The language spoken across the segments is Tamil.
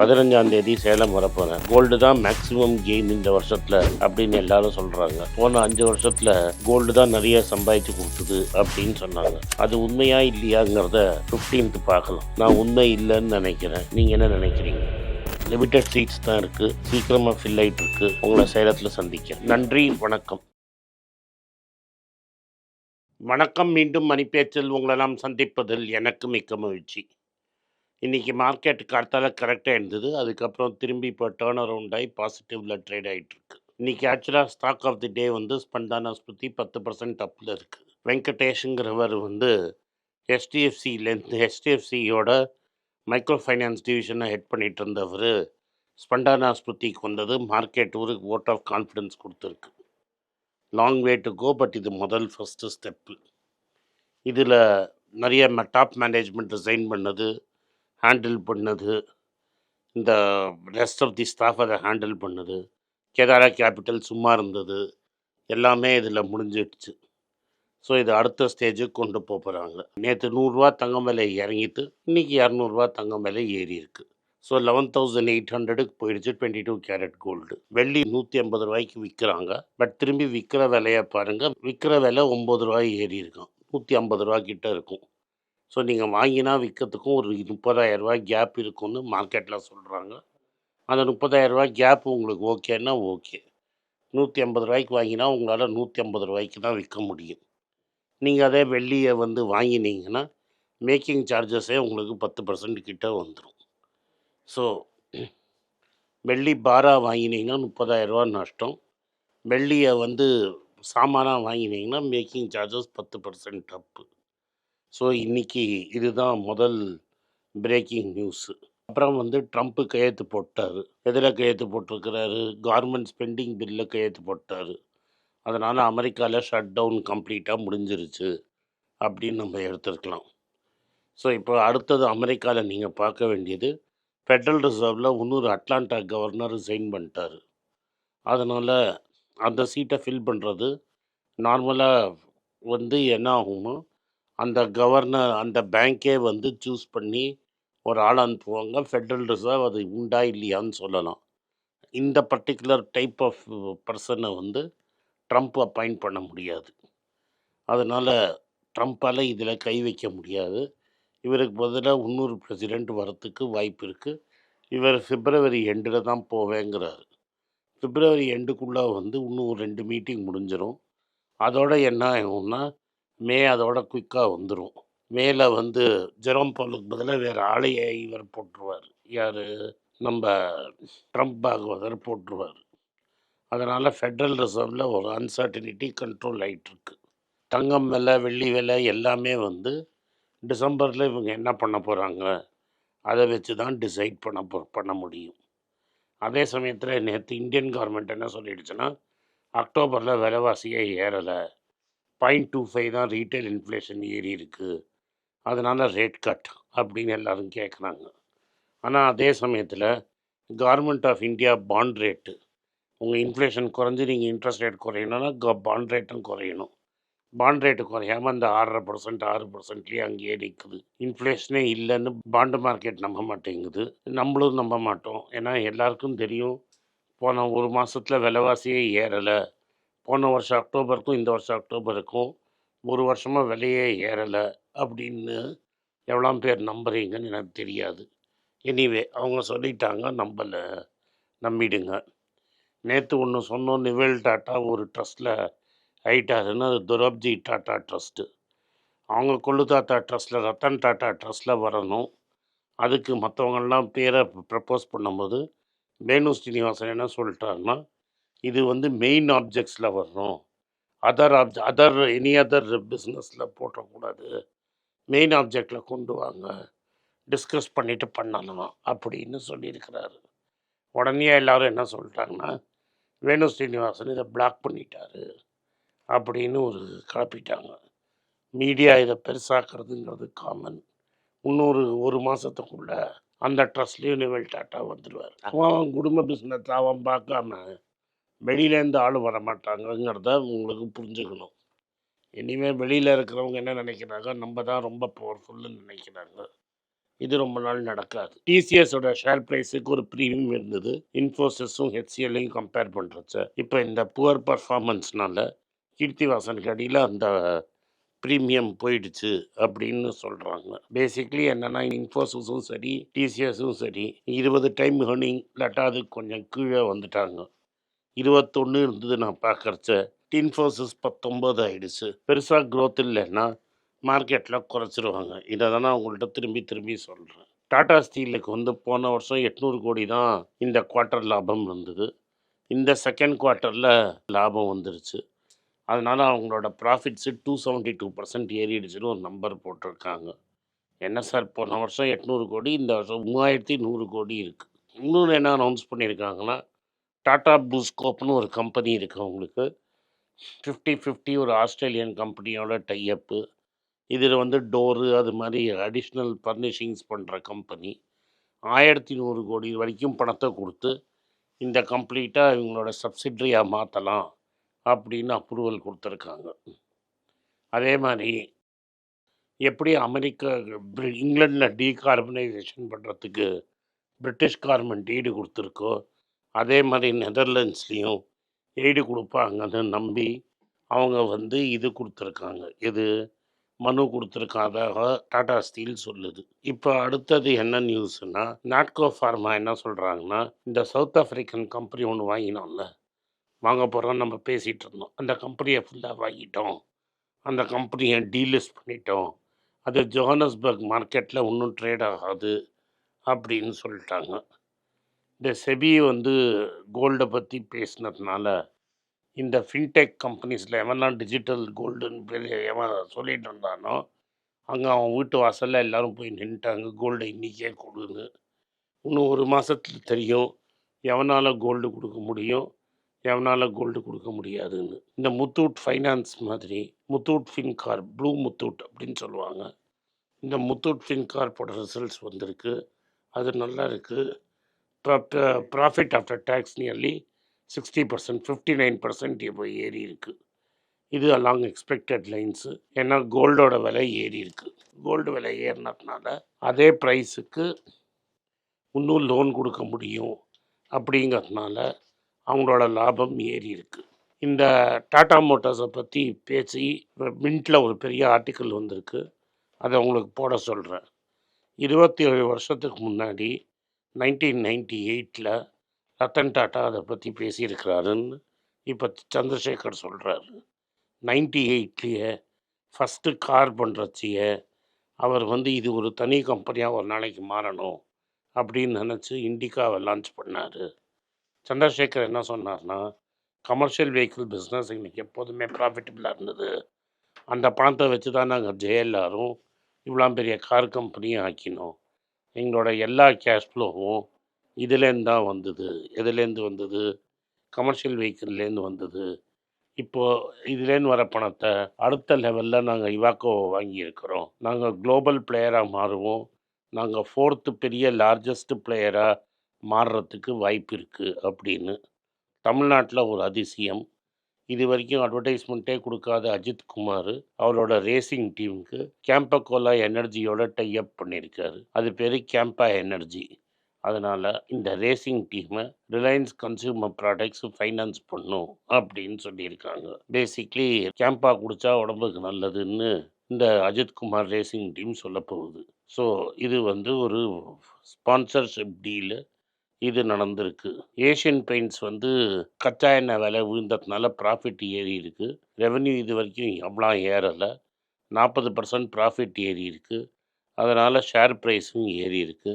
பதினஞ்சாம் தேதி சேலம் வரப்போறேன். கோல்டு தான் மேக்ஸிமம் கெயின் இந்த வருஷத்துல அப்படின்னு எல்லாரும் சொல்றாங்க. போன அஞ்சு வருஷத்துல கோல்டு தான் நிறைய சம்பாதிச்சு கொடுத்தது அப்படின்னு சொன்னாங்க. அது உண்மையா இல்லையாங்கிறத 15th பார்க்கலாம். நான் உண்மை இல்லைன்னு நினைக்கிறேன். நீங்க என்ன நினைக்கிறீங்க? லிமிட்டட் சீட்ஸ் தான் இருக்கு. சீக்கிரமா ஃபில் ஆயிட்டு இருக்கு. உங்களை சேலத்துல சந்திக்கிறேன். நன்றி வணக்கம். வணக்கம் மீண்டும் மணிப்பேச்சில் உங்களை நாம் சந்திப்பதில் எனக்கு மிக்க மகிழ்ச்சி. இன்றைக்கி மார்க்கெட் கார்த்தால கரெக்டாக இருந்தது. அதுக்கப்புறம் திரும்பி இப்போ டேர்ன் அரவுண்ட் ஆகி பாசிட்டிவில் ட்ரேட் ஆகிட்டுருக்கு இன்றைக்கி ஆக்சுவலாக ஸ்டாக் ஆஃப் தி டே வந்து ஸ்பந்தானா பத்து பர்சன்ட் அப்பில் இருக்குது வெங்கடேஷுங்கிறவர் வந்து ஹெச்டிஎஃப்சிலேருந்து ஹெச்டிஎஃப்சியோட மைக்ரோ ஃபைனான்ஸ் டிவிஷனை ஹெட் பண்ணிகிட்டு இருந்தவர். ஸ்பண்டானா ஸ்புத்திக்கு வந்தது மார்க்கெட் ஒரு ஓட் ஆஃப் கான்ஃபிடன்ஸ் கொடுத்துருக்கு. Long way to go but இது முதல் ஃபஸ்ட்டு ஸ்டெப்பு இதில் நிறைய டாப் மேனேஜ்மெண்ட் ரிசைன் பண்ணது. ஹேண்டில் பண்ணது. இந்த ரெஸ்ட் ஆஃப் தி ஸ்டாஃப் அதை ஹேண்டில் பண்ணது. கேதாரா கேபிட்டல் சும்மா இருந்தது. எல்லாமே இதில் முடிஞ்சிடுச்சு. ஸோ இது அடுத்த ஸ்டேஜுக்கு கொண்டு போகிறாங்க நேற்று நூறுரூவா தங்கம் விலை இறங்கிட்டு இன்றைக்கி இரநூறுவா தங்கம் விலை ஏறி இருக்குது ஸோ லெவன் தௌசண்ட் எயிட் ஹண்ட்ரடுக்கு போயிடுச்சு டுவெண்ட்டி டூ கேரட் கோல்டு வெள்ளி நூற்றி ஐம்பது ரூபாய்க்கு விற்கிறாங்க பட் திரும்பி விற்கிற விலையை பாருங்கள் விற்கிற விலை ஒம்பது ரூபாய் ஏறி இருக்கும். நூற்றி ஐம்பது ரூபா கிட்ட இருக்கும். ஸோ நீங்கள் வாங்கினா விற்கிறதுக்கும் ஒரு முப்பதாயிரம் ரூபாய் கேப் இருக்கும்னு மார்க்கெட்டில் சொல்கிறாங்க அந்த முப்பதாயிரம் ரூபாய் கேப் உங்களுக்கு ஓகேன்னா ஓகே நூற்றி ஐம்பது ரூபாய்க்கு வாங்கினா உங்களால் நூற்றி ஐம்பது ரூபாய்க்கு தான் விற்க முடியும். நீங்கள் அதே வெள்ளியை வந்து வாங்கினீங்கன்னா மேக்கிங் சார்ஜஸே உங்களுக்கு பத்து பர்சன்ட் கிட்ட வந்துடும் ஸோ வெள்ளி பாரா வாங்கினீங்கன்னா முப்பதாயிரரூவா நஷ்டம். வெள்ளியை வந்து சாமானாக வாங்கினீங்கன்னா மேக்கிங் சார்ஜஸ் பத்து பர்சன்ட் அப்பு ஸோ இன்னைக்கு இதுதான் முதல் பிரேக்கிங் நியூஸு அப்புறம் வந்து ட்ரம்ப்பு கையெழுத்து போட்டார். எதில் கையெழுத்து போட்டிருக்கிறாரு. கார்மெண்ட் ஸ்பெண்டிங் பில்லில் கையெழுத்து போட்டார். அதனால் அமெரிக்காவில் ஷட் டவுன் கம்ப்ளீட்டாக முடிஞ்சிருச்சு அப்படின்னு நம்ம எடுத்துருக்கலாம். ஸோ இப்போ அடுத்தது அமெரிக்காவில் நீங்கள் பார்க்க வேண்டியது ஃபெட்ரல் ரிசர்வில் இன்னொரு அட்லாண்டா கவர்னர் ரிசைன் பண்ணிட்டார். அதனால் அந்த சீட்டை ஃபில் பண்ணுறது நார்மலாக வந்து என்ன ஆகுமோ அந்த கவர்னர் அந்த பேங்க்கே வந்து சூஸ் பண்ணி ஒரு ஆள் அனுப்புவாங்க. ஃபெட்ரல் ரிசர்வ் அது உண்டா இல்லையான்னு சொல்லலாம். இந்த பர்டிகுலர் டைப் ஆஃப் பர்சனை வந்து ட்ரம்ப் அப்பாயிண்ட் பண்ண முடியாது. அதனால் ட்ரம்ப்பால் இதில் கை வைக்க முடியாது. இவருக்கு பதிலாக இன்னொரு பிரசிடெண்ட் வரத்துக்கு வாய்ப்பு இருக்குது இவர் பிப்ரவரி எண்டில் தான் போவேங்கிறாரு. பிப்ரவரி எண்டுக்குள்ளே வந்து இன்னும் ஒரு ரெண்டு மீட்டிங் முடிஞ்சிடும் அதோட என்ன ஆகும்னா மே அதோட குயிக்காக வந்துடும் மேலே வந்து ஜெரோம் பாலுக்கு பதிலாக வேறு ஆளையை இவர் போட்டுருவார். யார்? நம்ம ட்ரம்ப் பாகவதர் போட்டுருவார். அதனால் ஃபெட்ரல் ரிசர்வில் ஒரு அன்சர்டினிட்டி கண்ட்ரோல் ஆகிட்டுருக்கு தங்கம் விலை வெள்ளி விலை எல்லாமே வந்து டிசம்பரில் இவங்க என்ன பண்ண போகிறாங்க அதை வச்சு தான் டிசைட் பண்ண போ பண்ண முடியும். அதே சமயத்தில் நேற்று இந்தியன் கவர்மெண்ட் என்ன சொல்லிடுச்சுன்னா அக்டோபரில் விலைவாசியே ஏறலை. பாயிண்ட் டூ ஃபைவ் தான் ரீட்டைல் இன்ஃப்ளேஷன் ஏறி இருக்குது அதனால் ரேட் கட் அப்படின்னு எல்லோரும் கேட்குறாங்க ஆனால் அதே சமயத்தில் government of India bond rate உங்கள் இன்ஃப்ளேஷன் குறைஞ்சி நீங்கள் இன்ட்ரெஸ்ட் ரேட் குறையணும்னா பாண்ட் ரேட்டும் குறையணும். பாண்ட் ரேட்டு குறையாமல் அந்த ஆறரை பர்சன்ட் ஆறு பர்சன்ட்லேயே அங்கேயே நிற்குது இன்ஃப்ளேஷனே இல்லைன்னு பாண்டு மார்க்கெட் நம்ப மாட்டேங்குது. நம்மளும் நம்ப மாட்டோம். ஏன்னா எல்லாருக்கும் தெரியும் போன ஒரு மாதத்தில் விலைவாசியே ஏறலை. போன வருஷம் அக்டோபருக்கும் இந்த வருஷம் அக்டோபருக்கும் ஒரு வருஷமாக விலையே ஏறலை அப்படின்னு எவ்வளோ பேர் நம்புறீங்கன்னு எனக்கு தெரியாது. எனிவே அவங்க சொல்லிட்டாங்க நம்பலை. நம்பிடுங்க. நேற்று ஒன்று சொன்னோம் நிவேல் டாட்டா ஒரு ட்ரஸ்ட்டில் ஆயிட்டாருன்னு அது துரப்ஜி டாட்டா ட்ரஸ்ட்டு அவங்க கொள்ளு தாத்தா ட்ரஸ்ட்டில் ரத்தன் டாட்டா ட்ரஸ்ட்டில் வரணும். அதுக்கு மற்றவங்கெல்லாம் பேரை ப்ரப்போஸ் பண்ணும்போது வேணு ஸ்ரீனிவாசன் என்ன சொல்லிட்டாருன்னா இது வந்து மெயின் ஆப்ஜெக்ட்ஸில் வரணும் அதர் ஆப்ஜெ அதர் எனி அதர் பிஸ்னஸில் போட்டக்கூடாது. மெயின் ஆப்ஜெக்டில் கொண்டு வாங்க. டிஸ்கஸ் பண்ணிவிட்டு பண்ணலாம் அப்படின்னு சொல்லியிருக்கிறாரு. உடனே எல்லாரும் என்ன சொல்லிட்டாங்கன்னா வேணு ஸ்ரீனிவாசன் இதை பிளாக் பண்ணிட்டாரு. அப்படின்னு ஒரு கிளப்பிட்டாங்க. மீடியா இதை பெருசாக்குறதுங்கிறது காமன் இன்னொரு ஒரு மாதத்துக்குள்ள அந்த ட்ரஸ்ட்லேயும் நிவல் டாட்டா வந்துடுவார் அவன் அவன் குடும்ப பிஸ்னஸ் அவன் பார்க்காம வெளியிலேருந்து ஆள் வர மாட்டாங்கங்கிறத உங்களுக்கு புரிஞ்சுக்கணும். இனிமேல் வெளியில் இருக்கிறவங்க என்ன நினைக்கிறாங்க? நம்ம தான் ரொம்ப பவர்ஃபுல்லுன்னு நினைக்கிறாங்க. இது ரொம்ப நாள் நடக்காது. டிசிஎஸோட ஷேர் ப்ரைஸுக்கு ஒரு ப்ரீமியம் இருந்தது. இன்ஃபோசிஸும் ஹெச்சிஎல்லையும் கம்பேர் பண்ணுறச்ச இப்போ இந்த புவர் பர்ஃபார்மன்ஸ்னால கீர்த்திவாசனுக்கு அடியில் அந்த ப்ரீமியம் போயிடுச்சு அப்படின்னு சொல்கிறாங்க பேசிக்லி என்னென்னா இன்ஃபோசிஸும் சரி டிசிஎஸும் சரி இருபது டைம் ஏர்னிங் இல்லாட்டா அது கொஞ்சம் கீழே வந்துட்டாங்க. இருபத்தொன்று இருந்தது நான் பார்க்குறச்ச இன்ஃபோசிஸ் பத்தொம்போது ஆகிடுச்சு பெருசாக க்ரோத் இல்லைன்னா மார்க்கெட்டில் குறைச்சிருவாங்க. இதை தான் நான் உங்கள்கிட்ட திரும்பி திரும்பி சொல்கிறேன் டாடா ஸ்டீலுக்கு வந்து போன வருஷம் எட்நூறு கோடி தான் இந்த குவார்ட்டர் லாபம் இருந்தது இந்த செகண்ட் குவார்ட்டரில் லாபம் வந்துருச்சு. அதனால் அவங்களோட profits two seventy two percent ஏறிடுச்சுன்னு ஒரு நம்பர் போட்டிருக்காங்க. என்ன சார் போன வருஷம் எட்நூறு கோடி இந்த வருஷம் மூவாயிரத்தி நூறு கோடி இருக்குது இன்னொன்று என்ன அனௌன்ஸ் பண்ணியிருக்காங்கன்னா டாடா ப்ளூஸ்கோப்னு ஒரு கம்பெனி இருக்குது அவங்களுக்கு ஃபிஃப்டி ஃபிஃப்டி ஒரு ஆஸ்திரேலியன் கம்பெனியோட டைஅப்பு இதில் வந்து டோரு அது மாதிரி அடிஷ்னல் ஃபர்னிஷிங்ஸ் பண்ணுற கம்பெனி ஆயிரத்தி நூறு கோடி வரைக்கும் பணத்தை கொடுத்து இந்த கம்ப்ளீட்டாக இவங்களோட சப்சிட்ரியாக மாற்றலாம் அப்படின்னு அப்ரூவல் கொடுத்துருக்காங்க. அதே மாதிரி எப்படி அமெரிக்கா இங்கிலாண்டில் டீகார்பனைசேஷன் பண்ணுறதுக்கு பிரிட்டிஷ் கார்மெண்ட் ஈடு கொடுத்துருக்கோ அதே மாதிரி நெதர்லாண்ட்ஸ்லேயும் எய்டு கொடுப்பாங்கன்னு நம்பி அவங்க வந்து இது கொடுத்துருக்காங்க. இது மனு கொடுத்துருக்காதாக டாடா ஸ்டீல் சொல்லுது. இப்போ அடுத்தது என்ன நியூஸ்னா நாட்கோ ஃபார்மா என்ன சொல்கிறாங்கன்னா இந்த சவுத் ஆஃப்ரிக்கன் கம்பெனி ஒன்று வாங்கினோம்ல. வாங்க போகிறோம் நம்ம பேசிகிட்டு இருந்தோம். அந்த கம்பெனியை ஃபுல்லாக வாங்கிட்டோம். அந்த கம்பெனியை டீலிஸ்ட் பண்ணிட்டோம். அது ஜோஹனஸ்பர்க் மார்க்கெட்டில் ஒன்றும் ட்ரேட் ஆகாது அப்படின்னு சொல்லிட்டாங்க. இந்த செபி வந்து கோல்டை பற்றி பேசினதுனால இந்த ஃபின்டெக் கம்பெனிஸில் எவன்லாம் டிஜிட்டல் கோல்டுன்னு பெரிய எவன் சொல்லிகிட்டு இருந்தானோ அங்கே அவன் வீட்டு வாசலில் எல்லோரும் போய் நின்றுட்டாங்க கோல்டை இன்றைக்கே கொடுங்க இன்னும் ஒரு மாதத்துல தெரியும் எவனால் கோல்டு கொடுக்க முடியும் எவனால் கோல்டு கொடுக்க முடியாதுன்னு. இந்த முத்தூட் ஃபைனான்ஸ் மாதிரி முத்தூட் ஃபின்கார் ப்ளூ முத்தூட் அப்படின்னு சொல்லுவாங்க. இந்த முத்தூட் ஃபின்கார்போட ரிசல்ட்ஸ் வந்திருக்கு. அது நல்லா இருக்குது profit after tax nearly sixty percent fifty nine percent இப்போ ஏறி இருக்குது இது அலாங் எக்ஸ்பெக்டட் லைன்ஸு ஏன்னா கோல்டோட விலை ஏறி இருக்குது கோல்டு விலை ஏறினதுனால அதே ப்ரைஸுக்கு இன்னும் லோன் கொடுக்க முடியும் அப்படிங்கிறதுனால அவங்களோட லாபம் ஏறி இருக்குது இந்த டாடா மோட்டார்ஸை பற்றி பேசி மின்ட்டில் ஒரு பெரிய ஆர்டிக்கல் வந்திருக்கு. அதை உங்களுக்கு போட சொல்கிறேன் இருபத்தி ஏழு வருஷத்துக்கு முன்னாடி நைன்டீன் நைன்டி எயிட்டில் ரத்தன் டாட்டா அதை பற்றி பேசியிருக்கிறாருன்னு இப்போ சந்திரசேகர் சொல்கிறாரு நைன்டி எயிட்லேயே ஃபஸ்ட்டு கார் பண்ணுறச்சிய அவர் வந்து இது ஒரு தனி கம்பெனியாக ஒரு நாளைக்கு மாறணும் அப்படின்னு நினச்சி இண்டிகாவை லான்ச் பண்ணார். சந்திரசேகர் என்ன சொன்னார்னா கமர்ஷியல் வெஹிக்கிள் பிஸ்னஸ் இன்றைக்கி எப்போதுமே ப்ராஃபிட்டபுளாக இருந்தது. அந்த பணத்தை வச்சு தான் நாங்கள் ஜேஎல்ஆரும் இவ்வளோ பெரிய கார் கம்பெனியும் ஆக்கினோம். எங்களோட எல்லா கேஷ் ஃப்ளோவும் இதுலேருந்து தான் வந்தது. எதுலேருந்து வந்தது? கமர்ஷியல் வெஹிக்கிள்லேருந்து வந்தது. இப்போது இதுலேருந்து வர பணத்தை அடுத்த லெவலில் நாங்கள் இவாக்கோ வாங்கியிருக்கிறோம். நாங்கள் குளோபல் பிளேயராக மாறுவோம். நாங்கள் ஃபோர்த்து பெரிய லார்ஜஸ்ட் பிளேயராக மாறுறதுக்கு வாய்ப்பு இருக்குது அப்படின்னு தமிழ்நாட்டில் ஒரு அதிசயம். இது வரைக்கும் அட்வர்டைஸ்மெண்ட்டே கொடுக்காத அஜித் குமார் அவரோட ரேசிங் டீமுக்கு கேம்பகோலா எனர்ஜியோட டைப் பண்ணியிருக்காரு. அது பேர் கேம்பா எனர்ஜி அதனால் இந்த ரேசிங் டீமை ரிலையன்ஸ் கன்சியூமர் ப்ராடக்ட்ஸ் ஃபைனான்ஸ் பண்ணும் அப்படின்னு சொல்லியிருக்காங்க. பேசிக்லி கேம்பா குடித்தா உடம்புக்கு நல்லதுன்னு இந்த அஜித்குமார் ரேசிங் டீம் சொல்ல போகுது. ஸோ இது வந்து ஒரு ஸ்பான்சர்ஷிப் டீலு இது நடந்திருக்கு. ஏஷியன் பெயிண்ட்ஸ் வந்து கச்சா எண்ணெய் விலை விழுந்ததுனால ப்ராஃபிட் ஏறி இருக்கு ரெவென்யூ இது வரைக்கும் எவ்வளோ ஏறலை. நாற்பது பர்சன்ட் ப்ராஃபிட் ஏறி இருக்கு அதனால் ஷேர் ப்ரைஸும் ஏறி இருக்கு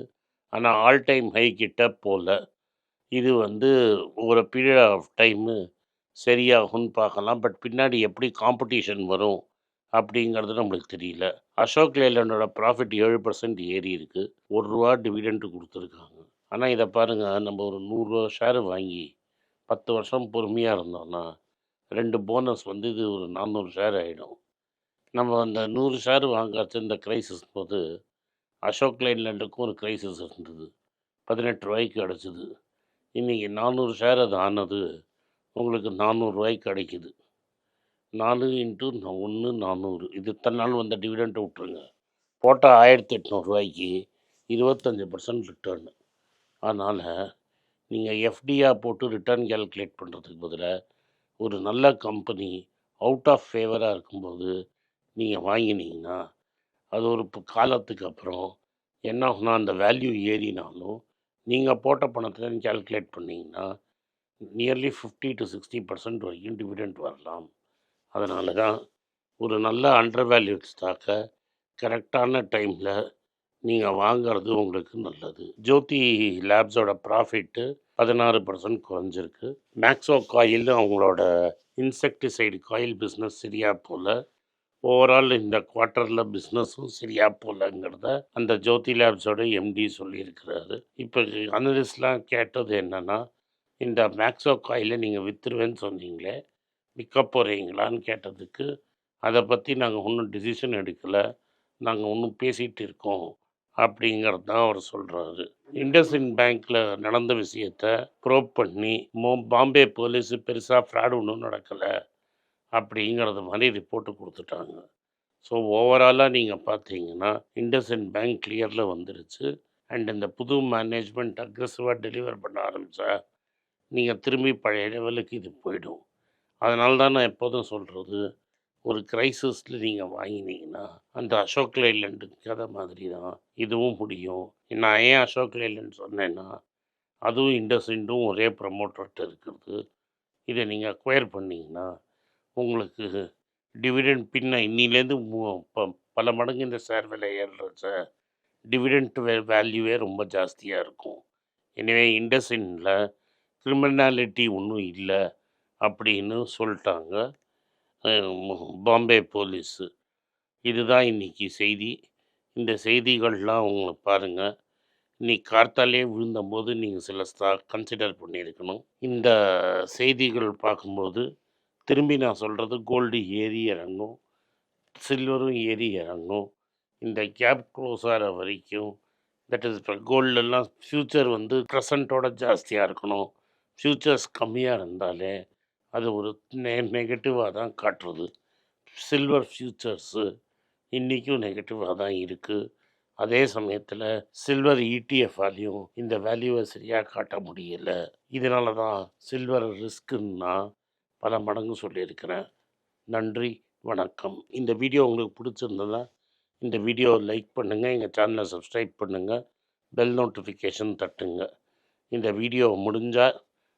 ஆனால் ஆல் டைம் ஹை கிட்ட போகல. இது வந்து ஒரு பீரியட் ஆஃப் டைமு சரியாகும்னு பார்க்கலாம். பட் பின்னாடி எப்படி காம்படிஷன் வரும் அப்படிங்கிறது நம்மளுக்கு தெரியல. அசோக் லேலண்டோட ப்ராஃபிட் ஏழு பர்சன்ட் ஏறி இருக்கு ஒரு ரூபா டிவிடெண்ட் கொடுத்துருக்காங்க. ஆனால் இதை பாருங்கள் நம்ம ஒரு நூறுரூவா ஷேர் வாங்கி பத்து வருஷம் பொறுமையாக இருந்தோம்னா ரெண்டு போனஸ் வந்து இது ஒரு நானூறு ஷேர் ஆகிடும் நம்ம அந்த நூறு ஷேர் வாங்காச்சு இந்த கிரைசிஸ் போது அசோக் லைன்லேண்டுக்கும் ஒரு கிரைசிஸ் இருந்தது. பதினெட்டு ரூபாய்க்கு கிடச்சிது. இன்றைக்கி நானூறு ஷேர் அது ஆனது உங்களுக்கு நானூறுரூவாய்க்கு கிடைக்குது. நாலு இன்ட்டு ஒன்று நானூறு. இது இத்தனை நாள் வந்த டிவிடெண்ட்டை விட்ருங்க போட்டால் ஆயிரத்தி எட்நூறுரூவாய்க்கு இருபத்தஞ்சி பர்சன்ட் ரிட்டர்னு அதனால் நீங்கள் எஃப்டியாக போட்டு ரிட்டர்ன் கால்குலேட் பண்ணுறதுக்கு பதிலாக ஒரு நல்ல கம்பெனி அவுட் ஆஃப் ஃபேவராக இருக்கும்போது நீங்கள் வாங்கினீங்கன்னா அது ஒரு காலத்துக்கு அப்புறம் என்ன ஆகுனா அந்த வேல்யூ ஏறினாலும் நீங்கள் போட்ட பணத்தில் கால்குலேட் பண்ணிங்கன்னா nearly fifty to sixty percent வரைக்கும் டிவிடெண்ட் வரலாம். அதனால தான் ஒரு நல்ல அண்டர் வேல்யூட் ஸ்டாக்கை கரெக்டான டைமில் நீங்கள் வாங்குறது உங்களுக்கு நல்லது. ஜோதி லேப்ஸோட ப்ராஃபிட்டு பதினாறு பர்சன்ட் குறைஞ்சிருக்கு. மேக்ஸோ காயில் அவங்களோட இன்செக்டிசைடு காயில் பிஸ்னஸ் சரியா போல். ஓவரால் இந்த குவார்ட்டரில் பிஸ்னஸும் சரியா போலங்கிறத அந்த ஜோதி லேப்ஸோட எம்டி சொல்லியிருக்கிறாரு. இப்போ அனலிஸ்ட்லாம் கேட்டது என்னென்னா இந்த மேக்ஸோ காயில் நீங்கள் விற்றுருவேன்னு சொன்னீங்களே விற்க போகிறீங்களான்னு கேட்டதுக்கு அதை பற்றி நாங்கள் ஒன்றும் டிசிஷன் எடுக்கலை. நாங்கள் ஒன்றும் பேசிகிட்டு இருக்கோம். அப்படிங்கிறது தான் அவர் சொல்கிறாரு இண்டஸ்இன் பேங்க்கில் நடந்த விஷயத்த ப்ரோப் பண்ணி மோ பாம்பே போலீஸு பெருசாக ஃப்ராடு ஒன்றும் நடக்கலை அப்படிங்கிறது மாதிரி ரிப்போர்ட்டு கொடுத்துட்டாங்க. ஸோ ஓவராலாக நீங்கள் பார்த்தீங்கன்னா இண்டஸ்இன் பேங்க் கிளியரில் வந்துருச்சு. அண்ட் இந்த புது மேனேஜ்மெண்ட் அக்ரெசிவாக டெலிவர் பண்ண ஆரம்பித்தா நீங்கள் திரும்பி பழைய லெவலுக்கு இது போயிடும். அதனால தான் நான் எப்போதும் சொல்கிறது ஒரு கிரைசிஸில் நீங்கள் வாங்கினீங்கன்னா அந்த அசோக் லைலண்டு கதை மாதிரி தான் இதுவும் முடியும். நான் ஏன் அசோக் லைலண்ட் சொன்னேன்னா அதுவும் இண்டஸ்இண்டும் ஒரே ப்ரமோட்டர்கிட்ட இருக்கிறது. இதை நீங்கள் அக்வயர் பண்ணிங்கன்னா உங்களுக்கு டிவிடெண்ட் பின்ன இன்னிலேருந்து மு- ப- பல மடங்கு இந்த ஷேர் விலை ஏறுறச்ச டிவிடெண்ட் வே வேல்யூவே ரொம்ப ஜாஸ்தியாக இருக்கும். எனவே இண்டஸ்இன்ல கிரிமினாலிட்டி ஒன்றும் இல்லை அப்படின்னு சொல்லிட்டாங்க. பாம்பே போலீஸு. இதுதான் இன்னைக்கு செய்தி. இந்த செய்திகள்லாம் உங்களை பாருங்கள் இன்னைக்கு கார்த்தாலே விழுந்தபோது நீங்கள் சில ஸ்டா கன்சிடர் பண்ணியிருக்கணும். இந்த செய்திகள் பார்க்கும்போது திரும்பி நான் சொல்கிறது கோல்டு ஏறி இறங்கும் சில்வரும் ஏறி இறங்கும் இந்த கேப் க்ளோஸ் ஆகிற வரைக்கும் தட் இஸ் இப்போ கோல்டெல்லாம் ஃப்யூச்சர் வந்து ப்ரெசண்ட்டோட ஜாஸ்தியாக இருக்கணும். ஃப்யூச்சர்ஸ் கம்மியாக இருந்தாலே அது ஒரு நெ நெகட்டிவாக தான் காட்டுறது. சில்வர் ஃப்யூச்சர்ஸு இன்றைக்கும் நெகட்டிவாக தான் இருக்குது அதே சமயத்தில் சில்வர் இடிஎஃப்ஆலையும் இந்த வேல்யூவை சரியாக காட்ட முடியலை. இதனால தான் சில்வர் ரிஸ்க்குன்னா பல மடங்கு சொல்லியிருக்கிறேன். நன்றி வணக்கம். இந்த வீடியோ உங்களுக்கு பிடிச்சிருந்ததா இந்த வீடியோவை லைக் பண்ணுங்கள் எங்கள் சேனலை சப்ஸ்கிரைப் பண்ணுங்கள் பெல் நோட்டிஃபிகேஷன் தட்டுங்க. இந்த வீடியோ முடிஞ்சால்